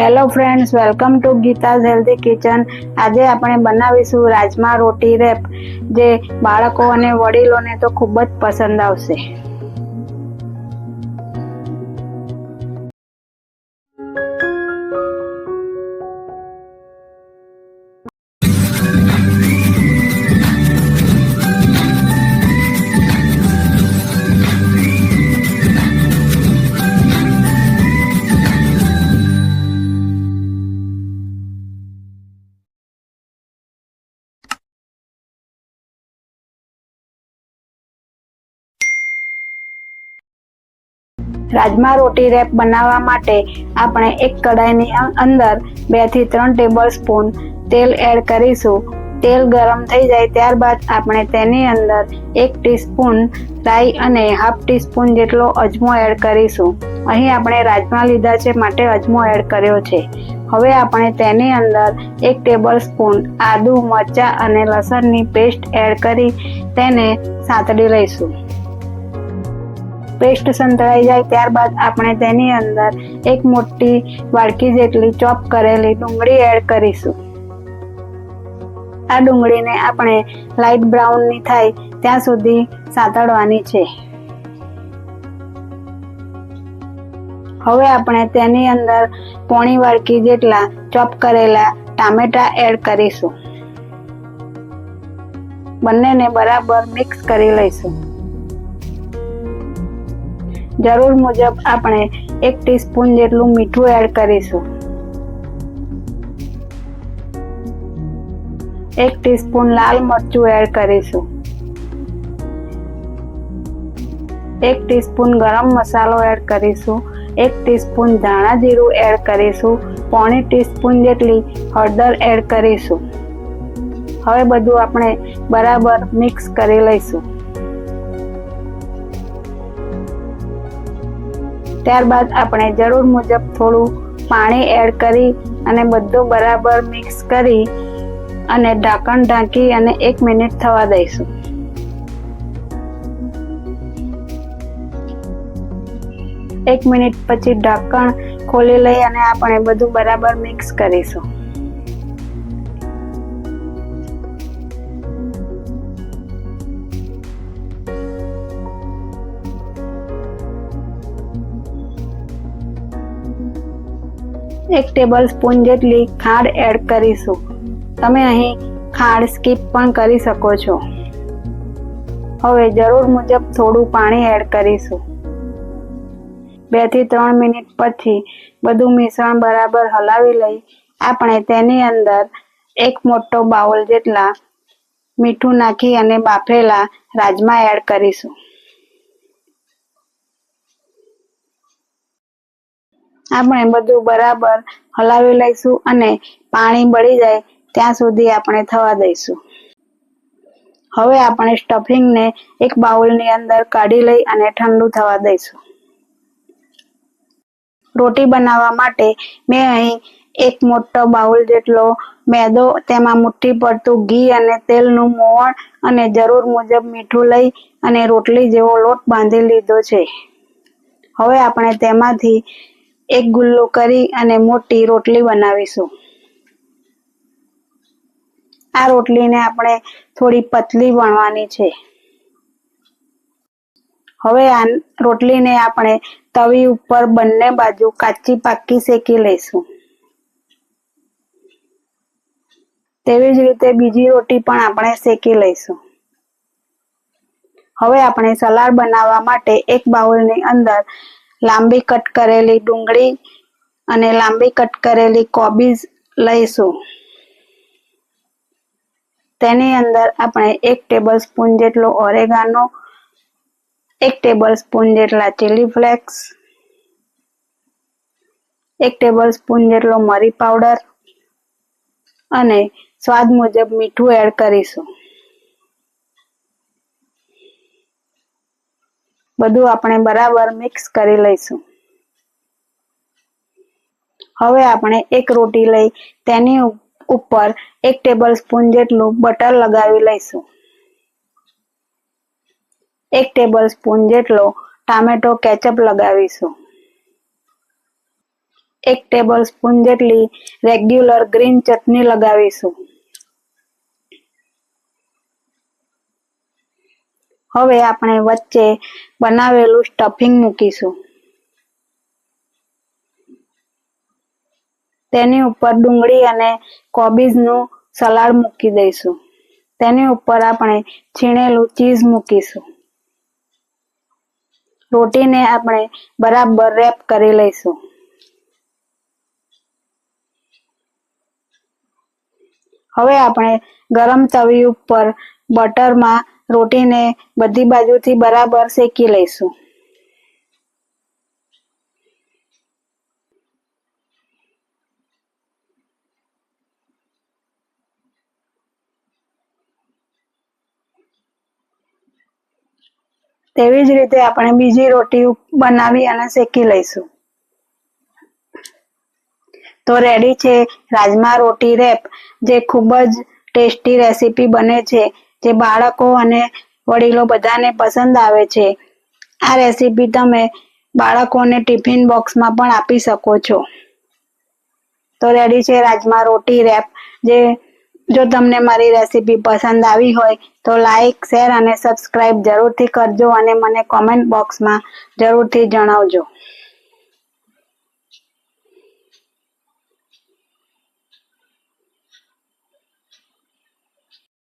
Hello friends welcome to Geeta's healthy kitchen આજે આપણે બનાવીશું રાજમા રોટી રેપ, જે બાળકો અને વડીલોને તો ખૂબ જ પસંદ આવશે. રાજમા રોટી રેપ બનાવવા માટે આપણે એક કડાઈની અંદર બેથી ત્રણ ટેબલ સ્પૂન તેલ એડ કરીશું. તેલ ગરમ થઈ જાય ત્યારબાદ આપણે તેની અંદર એક ટીસ્પૂન રાઈ અને હાફ ટીસ્પૂન જેટલો અજમો એડ કરીશું. અહીં આપણે રાજમા લીધા છે માટે અજમો એડ કર્યો છે. હવે આપણે તેની અંદર એક ટેબલ સ્પૂન આદુ, મરચાં અને લસણની પેસ્ટ એડ કરી તેને સાંતળી લઈશું. પેસ્ટ સંતળાઈ જાય ત્યારબાદ આપણે તેની અંદર એક મોટી વાડકી જેટલી ચોપ કરેલી ડુંગળી એડ કરીશું. આ ડુંગળીને આપણે લાઇટ બ્રાઉનની થાય ત્યાં સુધી સાતળવાની છે. હવે આપણે તેની અંદર પોણી વાડકી જેટલા ચોપ કરેલા ટામેટા એડ કરીશું. બંનેને બરાબર મિક્સ કરી લઈશું. જરૂર મુજબ આપણે એક ટીસ્પૂન જેટલું મીઠું એડ કરીશું. એક ટીસ્પૂન લાલ મરચું એડ કરીશું. એક ટીસ્પૂન ગરમ મસાલો એડ કરીશું. એક ટીસ્પૂન ધાણા જીરું એડ કરીશું. પોણી ટીસ્પૂન જેટલી હળદર એડ કરીશું. હવે બધું આપણે બરાબર મિક્સ કરી લઈશું. ત્યારબાદ આપણે જરૂર મુજબ થોડું પાણી એડ કરી અને બધું બરાબર મિક્સ કરી અને ઢાંકણ ઢાંકી અને એક મિનિટ થવા દઈશું. એક મિનિટ પછી ઢાંકણ ખોલી લઈ અને આપણે બધું બરાબર મિક્સ કરીશું. એક ટેબલ સ્પૂન જેટલી ખાંડ એડ કરીશું. તમે અહીં ખાંડ સ્કીપ પણ કરી શકો છો. હવે જરૂર મુજબ થોડું પાણી એડ કરીશું. બેથી ત્રણ મિનિટ પછી બધું મિશ્રણ બરાબર હલાવી લઈ આપણે તેની અંદર એક મોટો બાઉલ જેટલા મીઠું નાખી અને બાફેલા રાજમા એડ કરીશું. આપણે બધું બરાબર હલાવી લઈશું અને પાણી બળી જાય ત્યાં સુધી આપણે થવા દઈશું. હવે આપણે સ્ટફિંગને એક બાઉલની અંદર કાઢી લઈ અને ઠંડુ થવા દઈશું. રોટી બનાવવા માટે મેં અહીં એક મોટો બાઉલ જેટલો મેદો, તેમાં મુઠ્ઠી પડતું ઘી અને તેલનું મોણ અને જરૂર મુજબ મીઠું લઈ અને રોટલી જેવો લોટ બાંધી લીધો છે. હવે આપણે તેમાંથી એક ગુલ્લો કરી અને મોટી રોટલી બનાવીશું. આ રોટલીને આપણે થોડી પતલી વણવાની છે. હવે આ રોટલીને આપણે તવી ઉપર બંને બાજુ કાચી પાકી શેકી લઈશું. તેવી જ રીતે બીજી રોટી પણ આપણે શેકી લઈશું. હવે આપણે સલાડ બનાવવા માટે એક બાઉલની અંદર લાંબી કટ કરેલી ડુંગળી અને લાંબી કટ કરેલી કોબીજ લઈશું. તેની અંદર આપણે એક ટેબલ સ્પૂન જેટલો ઓરેગાનો, એક ટેબલ સ્પૂન જેટલા ચીલી ફ્લેક્સ, એક ટેબલ સ્પૂન જેટલો મરી પાવડર અને સ્વાદ મુજબ મીઠું એડ કરીશું. બધું આપણે બરાબર મિક્સ કરી લઈશું. હવે આપણે એક રોટી લઈ, તેની ઉપર એક ટેબલ સ્પૂન જેટલું બટર લગાવી લઈશું. એક ટેબલ સ્પૂન જેટલો ટામેટો કેચઅપ લગાવીશું. એક ટેબલ સ્પૂન જેટલી રેગ્યુલર ગ્રીન ચટણી લગાવીશું. હવે આપણે વચ્ચે બનાવેલું સ્ટફિંગ મૂકીશું. તેની ઉપર ડુંગળી અને કોબીજનું સલાડ મૂકી દઈશું. તેની ઉપર આપણે છીણેલું ચીઝ મૂકીશું. રોટીને આપણે બરાબર રેપ કરી લઈશું. હવે આપણે ગરમ તવી ઉપર બટરમાં રોટીને બધી બાજુથી બરાબર શેકી લઈશું. તેવી જ રીતે આપણે બીજી રોટી બનાવી અને શેકી લઈશું. તો રેડી છે રાજમા રોટી રેપ જે ખૂબ જ ટેસ્ટી રેસીપી બને છે. જે બાળકો અને વડીલો બધાને પસંદ આવે છે. આ રેસીપી તમે બાળકોને ટિફિન બોક્સમાં પણ આપી શકો છો. તો રેડી છે રાજમા રોટી રેપ જે, જો તમને મારી રેસીપી પસંદ આવી હોય તો લાઈક શેર અને સબસ્ક્રાઇબ જરૂરથી કરજો અને મને કોમેન્ટ બોક્સમાં જરૂરથી જણાવજો.